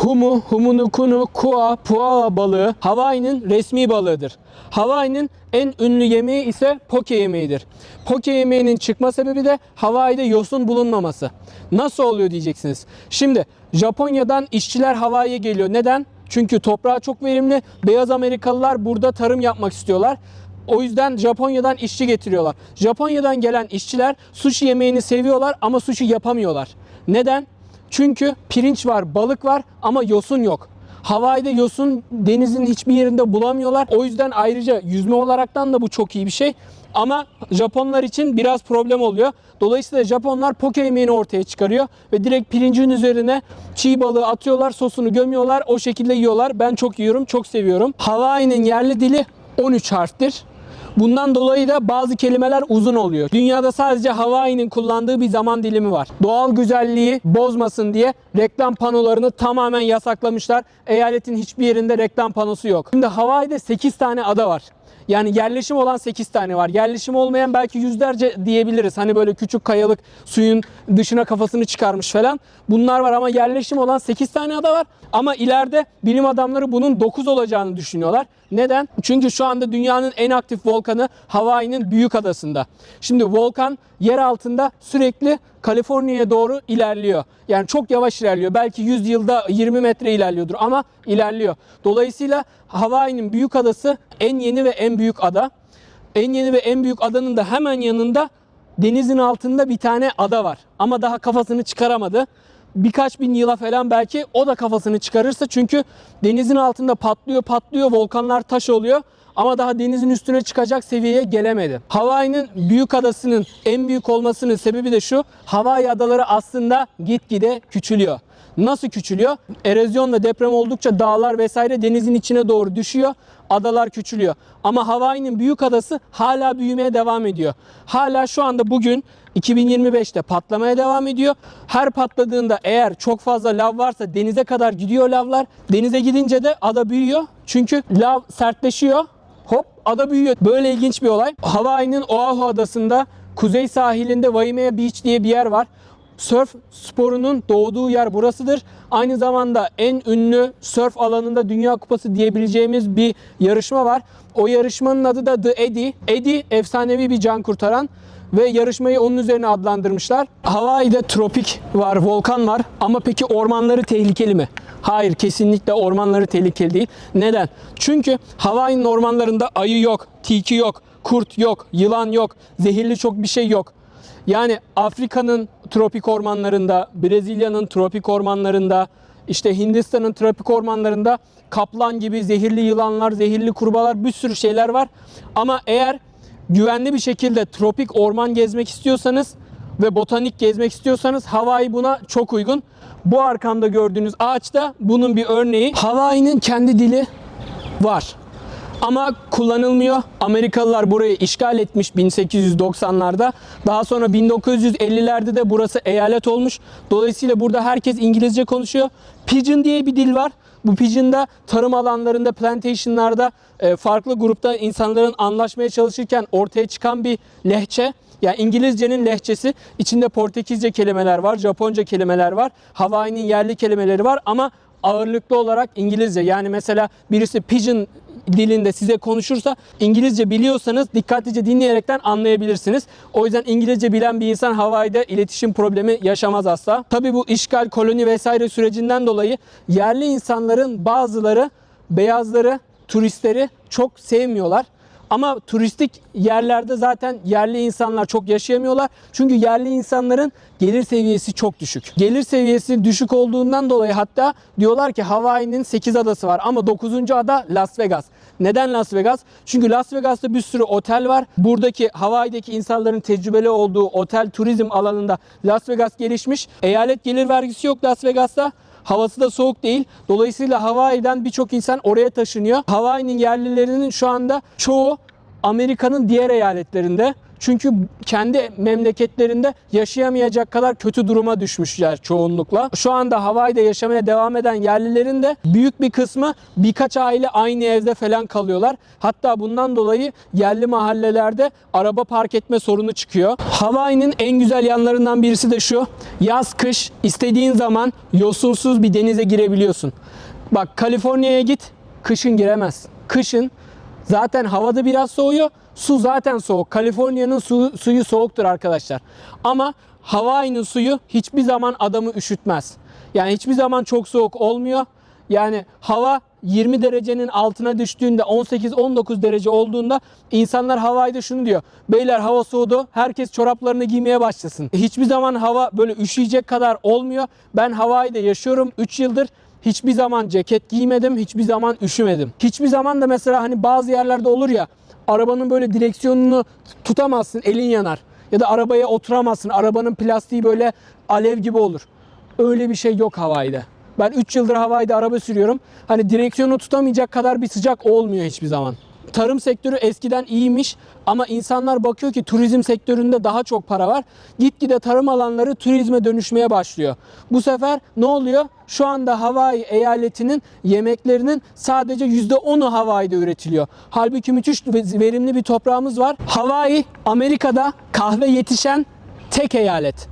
Humu, humunukunu, kua, pua balığı Hawaii'nin resmi balığıdır. Hawaii'nin en ünlü yemeği ise poke yemeğidir. Poke yemeğinin çıkma sebebi de Hawaii'de yosun bulunmaması. Nasıl oluyor diyeceksiniz. Şimdi Japonya'dan işçiler Hawaii'ye geliyor. Neden? Çünkü toprağı çok verimli. Beyaz Amerikalılar burada tarım yapmak istiyorlar. O yüzden Japonya'dan işçi getiriyorlar. Japonya'dan gelen işçiler sushi yemeğini seviyorlar ama sushi yapamıyorlar. Neden? Çünkü pirinç var, balık var ama yosun yok. Hawaii'de yosun denizin hiçbir yerinde bulamıyorlar. O yüzden ayrıca yüzme olaraktan da bu çok iyi bir şey. Ama Japonlar için biraz problem oluyor. Dolayısıyla Japonlar poke yemeğini ortaya çıkarıyor ve direkt pirincin üzerine çiğ balığı atıyorlar, sosunu gömüyorlar, o şekilde yiyorlar. Ben çok yiyorum, çok seviyorum. Hawaii'nin yerli dili 13 harftir. Bundan dolayı da bazı kelimeler uzun oluyor. Dünyada sadece Hawaii'nin kullandığı bir zaman dilimi var. Doğal güzelliği bozmasın diye reklam panolarını tamamen yasaklamışlar. Eyaletin hiçbir yerinde reklam panosu yok. Şimdi Hawaii'de 8 tane ada var. Yani yerleşim olan 8 tane var. Yerleşim olmayan belki yüzlerce diyebiliriz. Hani böyle küçük kayalık suyun dışına kafasını çıkarmış falan. Bunlar var ama yerleşim olan 8 tane ada var. Ama ileride bilim adamları bunun 9 olacağını düşünüyorlar. Neden? Çünkü şu anda dünyanın en aktif volkanı Hawaii'nin büyük adasında. Şimdi volkan yer altında sürekli Kaliforniya'ya doğru ilerliyor. Yani çok yavaş ilerliyor. Belki 100 yılda 20 metre ilerliyordur ama ilerliyor. Dolayısıyla Hawaii'nin büyük adası en yeni ve en büyük ada. En yeni ve en büyük adanın da hemen yanında denizin altında bir tane ada var. Ama daha kafasını çıkaramadı. Birkaç bin yıla falan belki o da kafasını çıkarırsa çünkü denizin altında patlıyor patlıyor volkanlar taş oluyor ama daha denizin üstüne çıkacak seviyeye gelemedi. Hawaii'nin büyük adasının en büyük olmasının sebebi de şu. Hawaii adaları aslında gitgide küçülüyor. Nasıl küçülüyor? Erozyon ve deprem oldukça dağlar vesaire denizin içine doğru düşüyor. Adalar küçülüyor. Ama Hawaii'nin büyük adası hala büyümeye devam ediyor. Hala şu anda bugün 2025'te patlamaya devam ediyor. Her patladığında eğer çok fazla lav varsa denize kadar gidiyor lavlar. Denize gidince de ada büyüyor. Çünkü lav sertleşiyor. Ada büyüyor. Böyle ilginç bir olay. Hawaii'nin Oahu adasında kuzey sahilinde Waimea Beach diye bir yer var. Surf sporunun doğduğu yer burasıdır. Aynı zamanda en ünlü surf alanında Dünya Kupası diyebileceğimiz bir yarışma var. O yarışmanın adı da The Eddy. Eddy efsanevi bir can kurtaran ve yarışmayı onun üzerine adlandırmışlar. Hawaii'de tropik var, volkan var ama peki ormanları tehlikeli mi? Hayır, kesinlikle ormanları tehlikeli değil. Neden? Çünkü Hawaii'nin ormanlarında ayı yok, tilki yok, kurt yok, yılan yok, zehirli çok bir şey yok. Yani Afrika'nın tropik ormanlarında, Brezilya'nın tropik ormanlarında, işte Hindistan'ın tropik ormanlarında kaplan gibi zehirli yılanlar, zehirli kurbağalar bir sürü şeyler var. Ama eğer güvenli bir şekilde tropik orman gezmek istiyorsanız ve botanik gezmek istiyorsanız Hawaii buna çok uygun. Bu arkamda gördüğünüz ağaçta bunun bir örneği. Hawaii'nin kendi dili var. Ama kullanılmıyor. Amerikalılar burayı işgal etmiş 1890'larda. Daha sonra 1950'lerde de burası eyalet olmuş. Dolayısıyla burada herkes İngilizce konuşuyor. Pidgin diye bir dil var. Bu Pidgin'da tarım alanlarında, plantationlarda e, farklı grupta insanların anlaşmaya çalışırken ortaya çıkan bir lehçe. Yani İngilizcenin lehçesi içinde Portekizce kelimeler var, Japonca kelimeler var, Hawaii'nin yerli kelimeleri var ama ağırlıklı olarak İngilizce. Yani mesela birisi Pidgin dilinde size konuşursa İngilizce biliyorsanız dikkatlice dinleyerekten anlayabilirsiniz. O yüzden İngilizce bilen bir insan Hawaii'de iletişim problemi yaşamaz asla. Tabii bu işgal, koloni vesaire sürecinden dolayı yerli insanların bazıları beyazları, turistleri çok sevmiyorlar. Ama turistik yerlerde zaten yerli insanlar çok yaşayamıyorlar. Çünkü yerli insanların gelir seviyesi çok düşük. Gelir seviyesi düşük olduğundan dolayı hatta diyorlar ki Hawaii'nin 8 adası var ama 9. ada Las Vegas. Neden Las Vegas? Çünkü Las Vegas'ta bir sürü otel var. Buradaki Hawaii'deki insanların tecrübeli olduğu otel turizm alanında Las Vegas gelişmiş. Eyalet gelir vergisi yok Las Vegas'ta. Havası da soğuk değil. Dolayısıyla Hawaii'den birçok insan oraya taşınıyor. Hawaii'nin yerlilerinin şu anda çoğu Amerika'nın diğer eyaletlerinde. Çünkü kendi memleketlerinde yaşayamayacak kadar kötü duruma düşmüşler çoğunlukla. Şu anda Hawaii'de yaşamaya devam eden yerlilerin de büyük bir kısmı birkaç aile aynı evde falan kalıyorlar. Hatta bundan dolayı yerli mahallelerde araba park etme sorunu çıkıyor. Hawaii'nin en güzel yanlarından birisi de şu. Yaz kış istediğin zaman yosunsuz bir denize girebiliyorsun. Bak Kaliforniya'ya git kışın giremezsin. Kışın Zaten havada biraz soğuyor. Su zaten soğuk. Kaliforniya'nın su, suyu soğuktur arkadaşlar. Ama Hawaii'nin suyu hiçbir zaman adamı üşütmez. Yani hiçbir zaman çok soğuk olmuyor. Yani hava 20 derecenin altına düştüğünde 18-19 derece olduğunda insanlar Hawaii'de şunu diyor. Beyler hava soğudu. Herkes çoraplarını giymeye başlasın. Hiçbir zaman hava böyle üşüyecek kadar olmuyor. Ben Hawaii'de yaşıyorum 3 yıldır. Hiçbir zaman ceket giymedim, hiçbir zaman üşümedim. Hiçbir zaman da mesela hani bazı yerlerde olur ya arabanın böyle direksiyonunu tutamazsın, elin yanar. Ya da arabaya oturamazsın, arabanın plastiği böyle alev gibi olur. Öyle bir şey yok Hawaii'de. Ben 3 yıldır Hawaii'de araba sürüyorum. Hani direksiyonu tutamayacak kadar bir sıcak olmuyor hiçbir zaman. Tarım sektörü eskiden iyiymiş ama insanlar bakıyor ki turizm sektöründe daha çok para var. Gitgide tarım alanları turizme dönüşmeye başlıyor. Bu sefer ne oluyor? Şu anda Hawaii eyaletinin yemeklerinin sadece %10'u Hawaii'de üretiliyor. Halbuki müthiş verimli bir toprağımız var. Hawaii Amerika'da kahve yetişen tek eyalet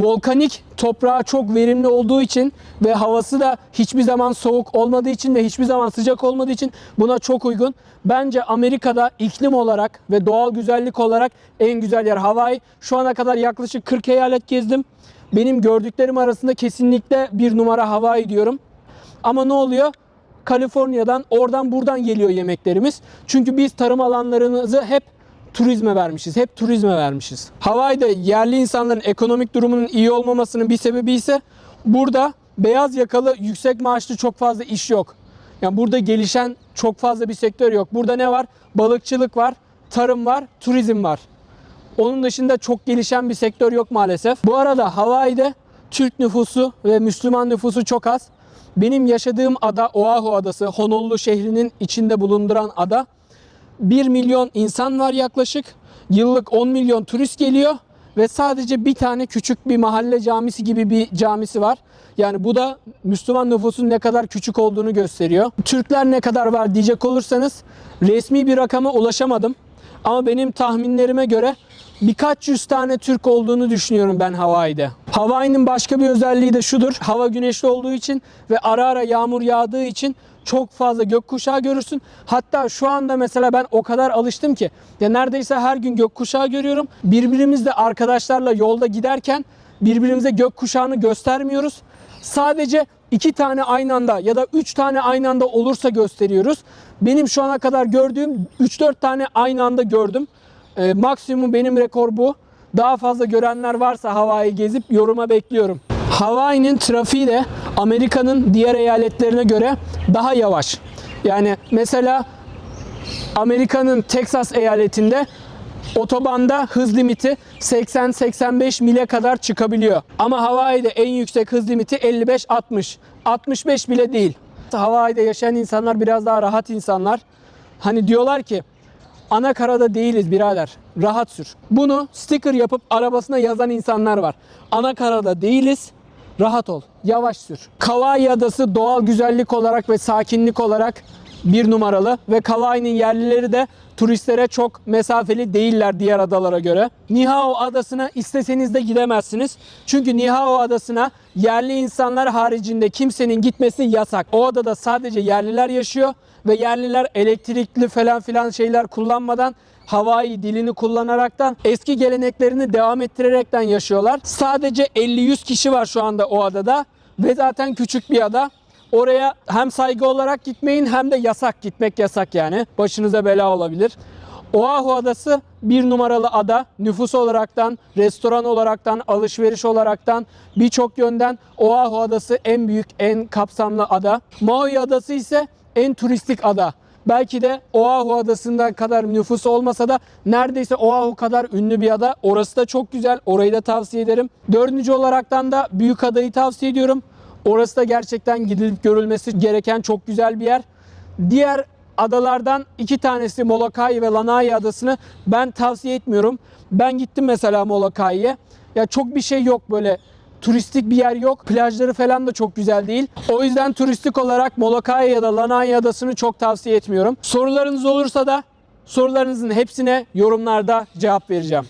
volkanik toprağı çok verimli olduğu için ve havası da hiçbir zaman soğuk olmadığı için ve hiçbir zaman sıcak olmadığı için buna çok uygun. Bence Amerika'da iklim olarak ve doğal güzellik olarak en güzel yer Hawaii. Şu ana kadar yaklaşık 40 eyalet gezdim. Benim gördüklerim arasında kesinlikle bir numara Hawaii diyorum. Ama ne oluyor? Kaliforniya'dan oradan buradan geliyor yemeklerimiz. Çünkü biz tarım alanlarımızı hep turizme vermişiz. Hep turizme vermişiz. Hawaii'de yerli insanların ekonomik durumunun iyi olmamasının bir sebebi ise burada beyaz yakalı yüksek maaşlı çok fazla iş yok. Yani burada gelişen çok fazla bir sektör yok. Burada ne var? Balıkçılık var, tarım var, turizm var. Onun dışında çok gelişen bir sektör yok maalesef. Bu arada Hawaii'de Türk nüfusu ve Müslüman nüfusu çok az. Benim yaşadığım ada Oahu adası, Honolulu şehrinin içinde bulunduran ada. 1 milyon insan var yaklaşık. Yıllık 10 milyon turist geliyor ve sadece bir tane küçük bir mahalle camisi gibi bir camisi var. Yani bu da Müslüman nüfusun ne kadar küçük olduğunu gösteriyor. Türkler ne kadar var diyecek olursanız resmi bir rakama ulaşamadım. Ama benim tahminlerime göre birkaç yüz tane Türk olduğunu düşünüyorum ben Hawaii'de. Hawaii'nin başka bir özelliği de şudur. Hava güneşli olduğu için ve ara ara yağmur yağdığı için çok fazla gökkuşağı görürsün. Hatta şu anda mesela ben o kadar alıştım ki ya neredeyse her gün gökkuşağı görüyorum. Birbirimizle arkadaşlarla yolda giderken birbirimize gökkuşağını göstermiyoruz. Sadece iki tane aynı anda ya da üç tane aynı anda olursa gösteriyoruz. Benim şu ana kadar gördüğüm 3-4 tane aynı anda gördüm. Ee, maksimum benim rekor bu. Daha fazla görenler varsa Hawaii gezip yoruma bekliyorum. Hawaii'nin trafiği de Amerika'nın diğer eyaletlerine göre daha yavaş. Yani mesela Amerika'nın Texas eyaletinde otobanda hız limiti 80-85 mile kadar çıkabiliyor. Ama Hawaii'de en yüksek hız limiti 55-60. 65 bile değil. Hawaii'de yaşayan insanlar biraz daha rahat insanlar. Hani diyorlar ki ana karada değiliz birader. Rahat sür. Bunu sticker yapıp arabasına yazan insanlar var. Ana karada değiliz. Rahat ol. Yavaş sür. Kauai Adası doğal güzellik olarak ve sakinlik olarak bir numaralı ve Kauai'nin yerlileri de turistlere çok mesafeli değiller diğer adalara göre. Niihau adasına isteseniz de gidemezsiniz. Çünkü Niihau adasına yerli insanlar haricinde kimsenin gitmesi yasak. O adada sadece yerliler yaşıyor ve yerliler elektrikli falan filan şeyler kullanmadan Hawaii dilini kullanaraktan eski geleneklerini devam ettirerekten yaşıyorlar. Sadece 50-100 kişi var şu anda o adada ve zaten küçük bir ada. Oraya hem saygı olarak gitmeyin hem de yasak gitmek yasak yani. Başınıza bela olabilir. Oahu adası bir numaralı ada. Nüfus olaraktan, restoran olaraktan, alışveriş olaraktan birçok yönden Oahu adası en büyük, en kapsamlı ada. Maui adası ise en turistik ada. Belki de Oahu adasından kadar nüfus olmasa da neredeyse Oahu kadar ünlü bir ada. Orası da çok güzel. Orayı da tavsiye ederim. Dördüncü olaraktan da Büyük Adayı tavsiye ediyorum. Orası da gerçekten gidilip görülmesi gereken çok güzel bir yer. Diğer adalardan iki tanesi Molokai ve Lanai adasını ben tavsiye etmiyorum. Ben gittim mesela Molokai'ye. Ya çok bir şey yok böyle turistik bir yer yok. Plajları falan da çok güzel değil. O yüzden turistik olarak Molokai ya da Lanai adasını çok tavsiye etmiyorum. Sorularınız olursa da sorularınızın hepsine yorumlarda cevap vereceğim.